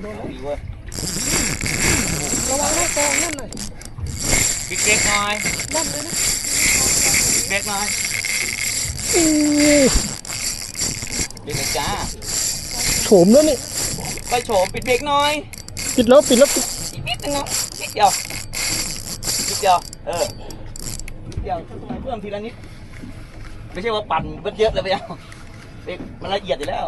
เอาดีเว้ยระวังลูกกองนั่นหน่อยบิ๊กเด็กหน่อยนั่นเลยนะบิ๊กเด็กหน่อยอู้เด็กจ้าโฉมแล้วนี่ไปโฉมปิดเบรกหน่อยปิดแล้วปิดแล้วปิดนิดนึงนะนิดเดียวนิดเดียวเออนิดเดียวทำไมเพิ่มทีละนิดไม่ใช่ว่าปั่นเบิดเยอะเลยไปเอาเบรกมันละเอียดอยู่แล้ว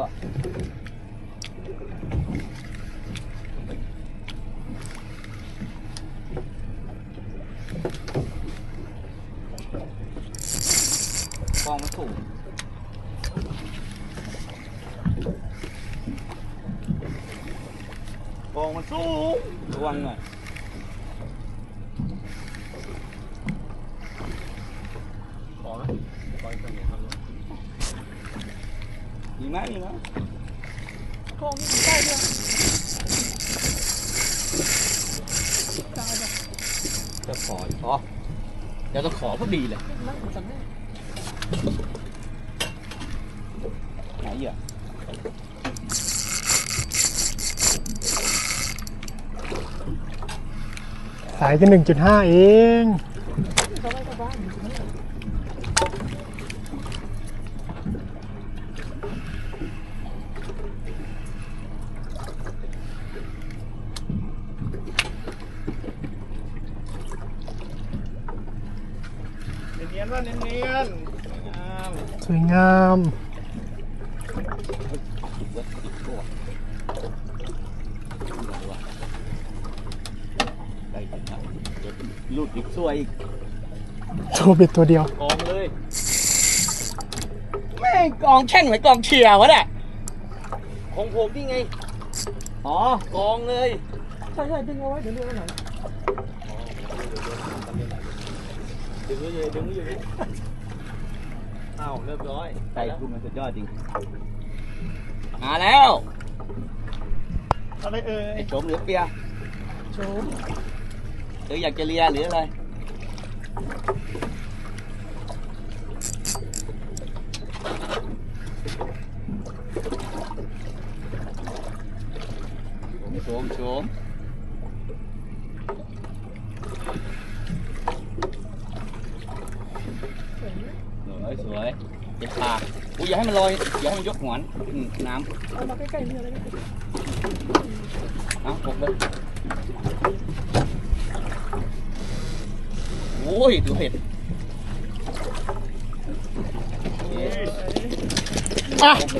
อะกองมันสูงกองมันสูง จะขออ๋อเดี๋ยวจะขอพอดีเลยนั่งกันแน่ไหนเหยื่อสายจะหนึ่งจุดห้าเอง สบายสบายเนียนๆว่าเนียนๆงามสวยงามเว้ยอีกตัวได้ถึงนะเดี๋ยวหลุดอีกตัวอีกโชว์เบ็ดตัวเดียวกองเลยแม่งกองแช่งเหมือนกองเชียร์วะเนี่ยของผมนี่ไง อ๋อกองเลย ใช่ใช่ดึงเอาไว้เดี๋ยวเรือไหน ดึงไว้เลยดึงไว้อยู่นี่อ้าวเรียบร้อยใจคุณมันสุดยอดจริง มาแล้วอะไรเอ่ยไอ้โฉมหรือเปียโชว์หรืออยากจะเลียหรืออะไรโฉมโฉมส วยเจ็บปากอุ้ยอย่าให้มันลอยอย่าให้มันยกหัวอืมน้เอามาใกล้ๆเรือเลยำเอาปกเลยโอ้ยดูเห็ดอะ